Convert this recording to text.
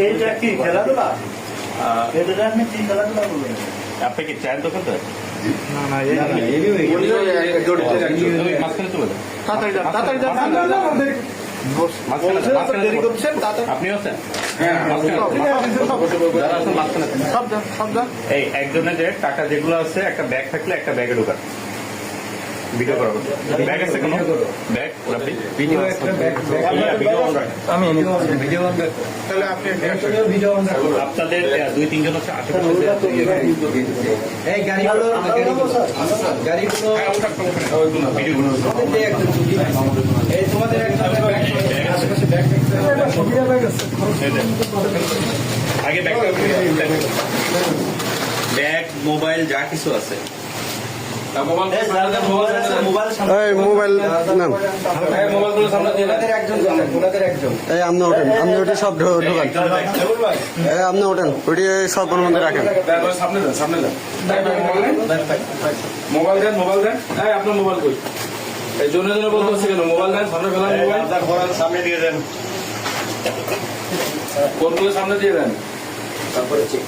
এইটা কি খেলাধুলা এটা আপনি কি খেলাধুলা বলবেন আপনি কি চায়ের দোকান তো চলে হ্যাঁ। এই একজনের যে টাকা যেগুলো আছে একটা ব্যাগ থাকলে একটা ব্যাগে ঢোকান। ভিডিও করা। ব্যাগ আছে? কোনো ব্যাগ ভিডিও একটা ব্যাগ ভিডিও অন তাহলে আপনি আপনাদের দুই তিনজন হচ্ছে আশেপাশে। এই ভিডিও এই তোমাদের একটা আগে ব্যাগ মোবাইল যা কিছু আছে। মোবাইল এই এই আপনি ওঠেন আপনি ওটি সব ঢোকান। এই আপনি ওঠেন ওটি সব ওর মধ্যে রাখেন। সামনে যান সামনে যান মোবাইল দেন। মোবাইল দেন হ্যাঁ আপনার মোবাইল কই? এই জন্য জন্য বলতে হচ্ছে কেন? মোবাইল দেন সামনে ফেলান মোবাইল সামনে দিয়ে দেন। কোনগুলো সামনে দিয়ে দেন? তারপরে চেক